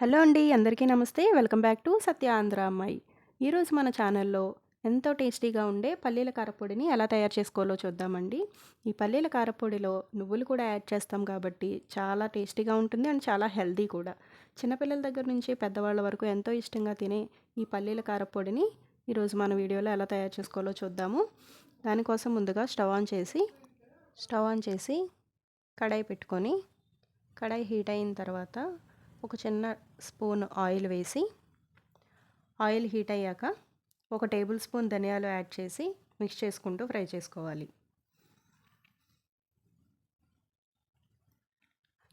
Hello అండి అందరికీ namaste. Welcome back to Satya Andhra Ammayi. ఈరోజు మన ఛానల్లో ఎంతో టేస్టీగా ఉండే పల్లీల కారపొడిని ఎలా తయారు చేసుకోవాలో చూద్దామండి. ఈ పల్లీల కారపొడిలో నువ్వులు కూడా యాడ్ చేస్తాం కాబట్టి చాలా టేస్టీగా ఉంటుంది అండ్ చాలా హెల్దీ కూడా. చిన్నపిల్లల దగ్గర నుంచి పెద్దవాళ్ళ వరకు ఎంతో ఇష్టంగా తినే ఈ పల్లీల కారపొడిని ఈరోజు మన వీడియోలో ఎలా తయారు చేసుకోవాలో చూద్దాము. దానికోసం ముందుగా స్టవ్ ఆన్ చేసి స్టవ్ ఆన్ చేసి కడాయి పెట్టుకొని కడాయి హీట్ అయిన తర్వాత ఒక చిన్న స్పూన్ ఆయిల్ వేసి ఆయిల్ హీట్ అయ్యాక ఒక టేబుల్ స్పూన్ ధనియాలు యాడ్ చేసి మిక్స్ చేసుకుంటూ ఫ్రై చేసుకోవాలి.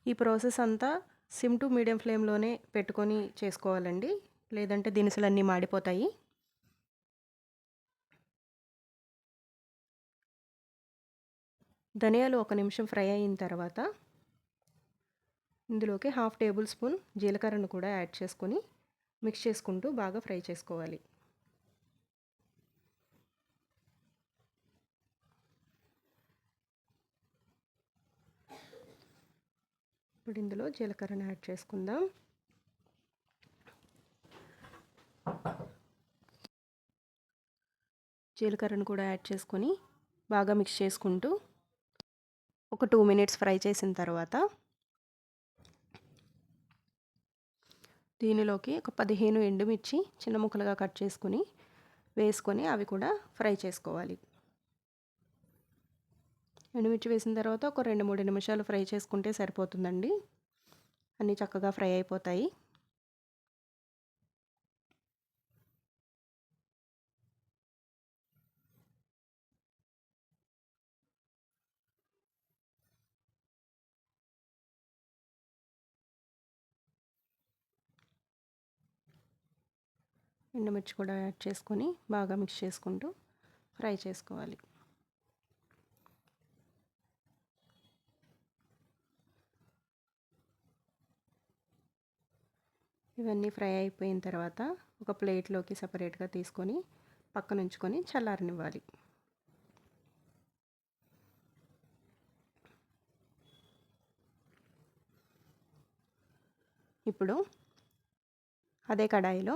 ఈ ప్రాసెస్ అంతా సిమ్ టు మీడియం ఫ్లేమ్లోనే పెట్టుకొని చేసుకోవాలండి. లేదంటే దినుసులన్నీ మాడిపోతాయి. ధనియాలు ఒక నిమిషం ఫ్రై అయిన తర్వాత ఇందులోకి హాఫ్ టేబుల్ స్పూన్ జీలకర్రను కూడా యాడ్ చేసుకొని మిక్స్ చేసుకుంటూ బాగా ఫ్రై చేసుకోవాలి. ఇప్పుడు ఇందులో జీలకర్రను యాడ్ చేసుకుందాం. జీలకర్రను కూడా యాడ్ చేసుకొని బాగా మిక్స్ చేసుకుంటూ ఒక టూ మినిట్స్ ఫ్రై చేసిన తర్వాత దీనిలోకి ఒక పదిహేను ఎండుమిర్చి చిన్న ముక్కలుగా కట్ చేసుకుని వేసుకొని అవి కూడా ఫ్రై చేసుకోవాలి. ఎండుమిర్చి వేసిన తర్వాత ఒక రెండు మూడు నిమిషాలు ఫ్రై చేసుకుంటే సరిపోతుందండి. అన్నీ చక్కగా ఫ్రై అయిపోతాయి. ఎండుమిర్చి కూడా యాడ్ చేసుకొని బాగా మిక్స్ చేసుకుంటూ ఫ్రై చేసుకోవాలి. ఇవన్నీ ఫ్రై అయిపోయిన తర్వాత ఒక ప్లేట్లోకి సపరేట్గా తీసుకొని పక్కన ఉంచుకొని చల్లారనివ్వాలి. ఇప్పుడు అదే కడాయిలో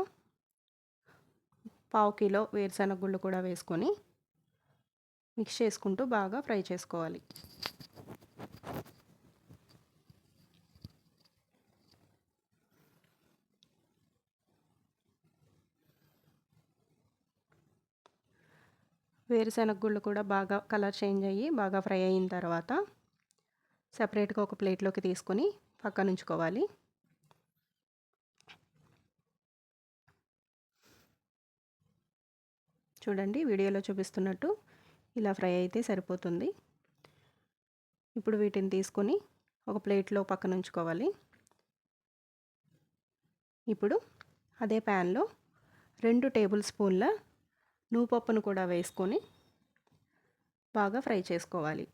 పావు కిలో వేరుశనగ గుళ్ళు కూడా వేసుకొని మిక్స్ చేసుకుంటూ బాగా ఫ్రై చేసుకోవాలి. వేరుశనగ గుళ్ళు కూడా బాగా కలర్ చేంజ్ అయ్యి బాగా ఫ్రై అయిన తర్వాత సపరేట్గా ఒక ప్లేట్లోకి తీసుకొని పక్కన చూడండి వీడియోలో చూపిస్తున్నట్టు ఇలా ఫ్రై అయితే సరిపోతుంది. ఇప్పుడు వీటిని తీసుకొని ఒక ప్లేట్లో పక్కన ఉంచుకోవాలి. ఇప్పుడు అదే ప్యాన్లో రెండు టేబుల్ స్పూన్ల నూపప్పును కూడా వేసుకొని బాగా ఫ్రై చేసుకోవాలి.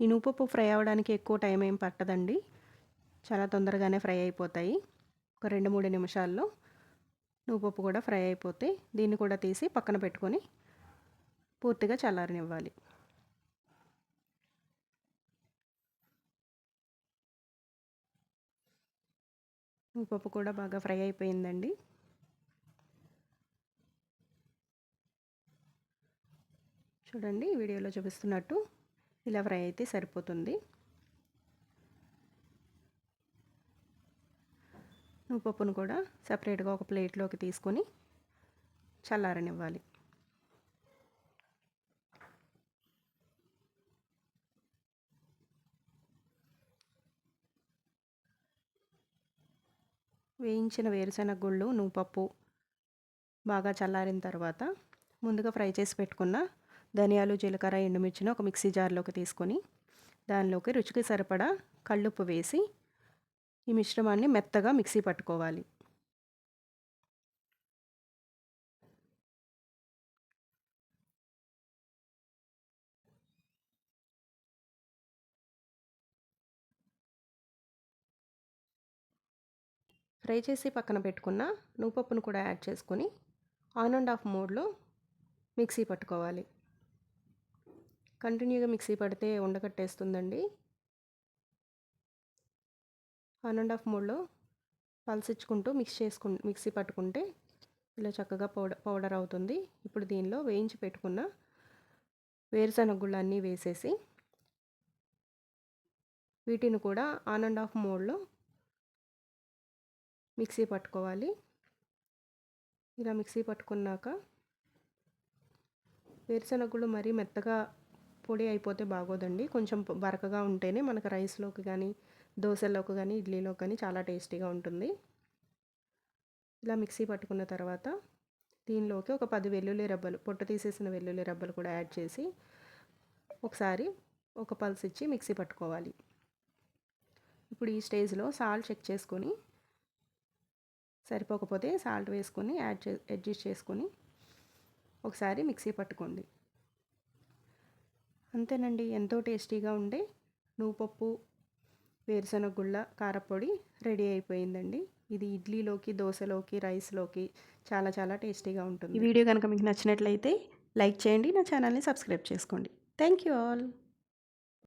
ఈ నూపప్పు ఫ్రై అవ్వడానికి ఎక్కువ టైం ఏం పట్టదండి. చాలా తొందరగానే ఫ్రై అయిపోతాయి. ఒక రెండు మూడు నిమిషాల్లో నువ్వుపప్పు కూడా ఫ్రై అయిపోతే దీన్ని కూడా తీసి పక్కన పెట్టుకొని పూర్తిగా చల్లారనివ్వాలి. నువ్వుపప్పు కూడా బాగా ఫ్రై అయిపోయిందండి. చూడండి వీడియోలో చూపిస్తున్నట్టు ఇలా ఫ్రై అయితే సరిపోతుంది. నువ్వుపప్పును కూడా సపరేట్గా ఒక ప్లేట్లోకి తీసుకొని చల్లారనివ్వాలి. వేయించిన వేరుశెనగ గుళ్ళు నువ్వుపప్పు బాగా చల్లారిన తర్వాత ముందుగా ఫ్రై చేసి పెట్టుకున్న ధనియాలు జీలకర్ర ఎండుమిర్చిని ఒక మిక్సీ జార్లోకి తీసుకొని దానిలోకి రుచికి సరిపడా కళ్ళుప్పు వేసి ఈ మిశ్రమాన్ని మెత్తగా మిక్సీ పట్టుకోవాలి. ఫ్రై చేసి పక్కన పెట్టుకున్న నువ్వుపప్పును కూడా యాడ్ చేసుకొని ఆన్ అండ్ ఆఫ్ మోడ్లో మిక్సీ పట్టుకోవాలి. కంటిన్యూగా మిక్సీ పడితే ఉండకట్టేస్తుందండి. వన్ అండ్ హాఫ్ మూడ్లో పల్స్ మిక్స్ చేసుకు మిక్సీ పట్టుకుంటే ఇలా చక్కగా పౌడర్ పౌడర్ అవుతుంది. ఇప్పుడు దీనిలో వేయించి పెట్టుకున్న వేరుశనగ గుళ్ళు అన్నీ వేసేసి వీటిని కూడా ఆన్ అండ్ ఆఫ్ మోడ్లో మిక్సీ పట్టుకోవాలి. ఇలా మిక్సీ పట్టుకున్నాక వేరుశనగలు మరీ మెత్తగా పొడి అయిపోతే బాగోదండి. కొంచెం బరకగా ఉంటేనే మనకు రైస్లోకి కానీ దోశలోకి కానీ ఇడ్లీలోకి కానీ చాలా టేస్టీగా ఉంటుంది. ఇలా మిక్సీ పట్టుకున్న తర్వాత దీనిలోకి ఒక పది వెల్లుల్లి రబ్బలు పొట్టు తీసేసిన వెల్లుల్లి రబ్బలు కూడా యాడ్ చేసి ఒకసారి ఒక పల్స్ ఇచ్చి మిక్సీ పట్టుకోవాలి. ఇప్పుడు ఈ స్టేజ్లో సాల్ట్ చెక్ చేసుకొని సరిపోకపోతే సాల్ట్ వేసుకొని యాడ్ చే అడ్జస్ట్ చేసుకొని ఒకసారి మిక్సీ పట్టుకోండి. అంతేనండి. ఎంతో టేస్టీగా ఉండే నువ్వు పప్పు వేరుశనగ గుళ్ళ కారపొడి రెడీ అయిపోయిందండి. ఇది ఇడ్లీలోకి దోశలోకి రైస్లోకి చాలా చాలా టేస్టీగా ఉంటుంది. ఈ వీడియో కనుక మీకు నచ్చినట్లయితే లైక్ చేయండి నా ఛానల్ని సబ్స్క్రైబ్ చేసుకోండి. Thank you all.